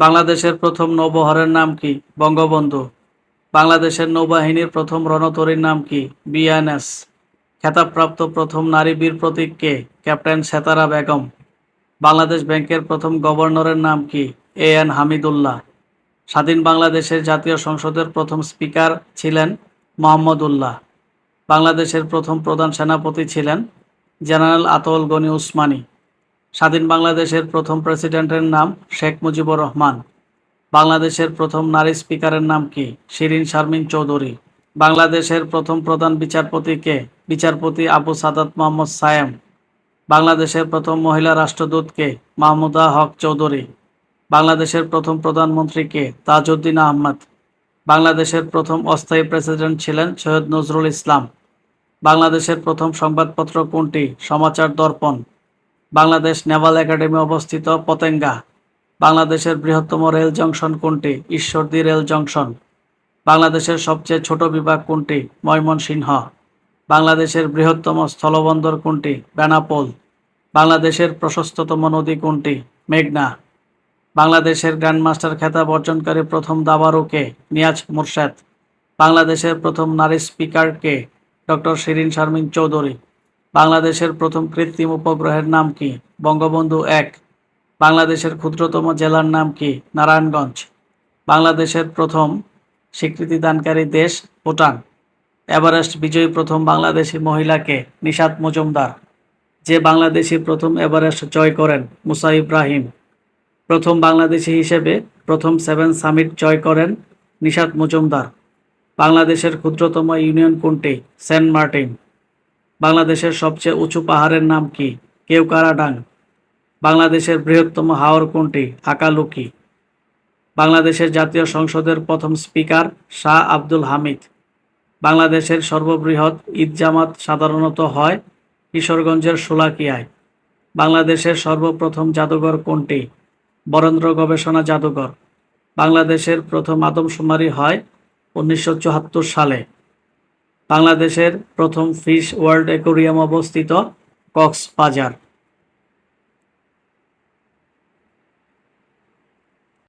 বাংলাদেশের প্রথম নৌবহরের নাম কি? বঙ্গবন্ধু। বাংলাদেশের নৌবাহিনীর প্রথম রণতরীর নাম কি? বিএনএস খেতাবপ্রাপ্ত প্রথম নারী বীর প্রতীক কে? ক্যাপ্টেন সেতারা বেগম। বাংলাদেশ ব্যাংকের প্রথম গভর্নরের নাম কি? A N Hamidullah. স্বাধীন বাংলাদেশের জাতীয় সংসদের প্রথম স্পিকার ছিলেন মোহাম্মদ উল্লাহ বাংলাদেশের প্রথম প্রধান সেনাপতি ছিলেন জেনারেল আতল গনি উসমানী। স্বাধীন বাংলাদেশের প্রথম প্রেসিডেন্টের নাম শেখ মুজিবুর রহমান। বাংলাদেশের প্রথম নারী স্পিকারের নাম কি? শিরিন শারমিন চৌধুরী। বাংলাদেশের প্রথম প্রধান বিচারপতি কে? বিচারপতি আবু সাদাত মোহাম্মদ সায়েম। বাংলাদেশের প্রথম মহিলা রাষ্ট্রদূত কে? মাহমুদা হক চৌধুরী। বাংলাদেশের প্রথম প্রধানমন্ত্রী কে? তাজউদ্দিন আহমদ। বাংলাদেশের প্রথম অস্থায়ী প্রেসিডেন্ট ছিলেন সৈয়দ নজরুল ইসলাম। বাংলাদেশের প্রথম সংবাদপত্র কোনটি? সমাচার দর্পণ। বাংলাদেশ নেভাল একাডেমি অবস্থিত পতেঙ্গা, বাংলাদেশের বৃহত্তম রেল জংশন কোনটি? Ishwardi rail junction. বাংলাদেশের সবচেয়ে ছোট বিভাগ কোনটি? ময়মনসিংহ। বাংলাদেশের বৃহত্তম স্থলবন্দর কোনটি? বেনাপোল। বাংলাদেশের প্রশস্ততম নদী কোনটি? মেঘনা। বাংলাদেশের গ্র্যান্ডমাস্টার খেতাব অর্জনকারী প্রথম দাবারুকে নিয়াজ মুর্শেদ। বাংলাদেশের প্রথম নারী স্পিকার কে? ডক্টর শিরিন শারমিন চৌধুরী। বাংলাদেশের প্রথম কৃত্রিম উপগ্রহের নাম কি? বঙ্গবন্ধু এক। বাংলাদেশের ক্ষুদ্রতম জেলার নাম কি? নারায়ণগঞ্জ। বাংলাদেশের প্রথম স্বীকৃতিদানকারী দেশ ভুটান। এভারেস্ট বিজয়ী প্রথম বাংলাদেশি মহিলাকে নিশাত মজুমদার। যে বাংলাদেশি প্রথম এভারেস্ট জয় করেন, মুসা ইব্রাহিম। প্রথম বাংলাদেশি হিসেবে প্রথম সেভেন সামিট জয় করেন, নিশাত মজুমদার। বাংলাদেশের ক্ষুদ্রতম ইউনিয়ন কোনটি? Saint Martin. বাংলাদেশের সবচেয়ে উঁচু পাহাড়ের নাম কি? কেউকারাডাং বাংলাদেশের বৃহত্তম হাওর কোনটি? আকালুকি। বাংলাদেশের জাতীয় সংসদের প্রথম স্পিকার শাহ আব্দুল হামিদ। বাংলাদেশের সর্ববৃহৎ ঈদ জামাত সাধারণত হয় কিশোরগঞ্জের শোলাকিয়ায়। বাংলাদেশের সর্বপ্রথম জাদুঘর কোনটি? বরেন্দ্র গবেষণা জাদুঘর। বাংলাদেশের প্রথম আদমশুমারি হয় উনিশশো চুয়াত্তর সালে। বাংলাদেশের প্রথম ফিশ ওয়ার্ল্ড অ্যাকোরিয়াম অবস্থিত কক্সবাজার।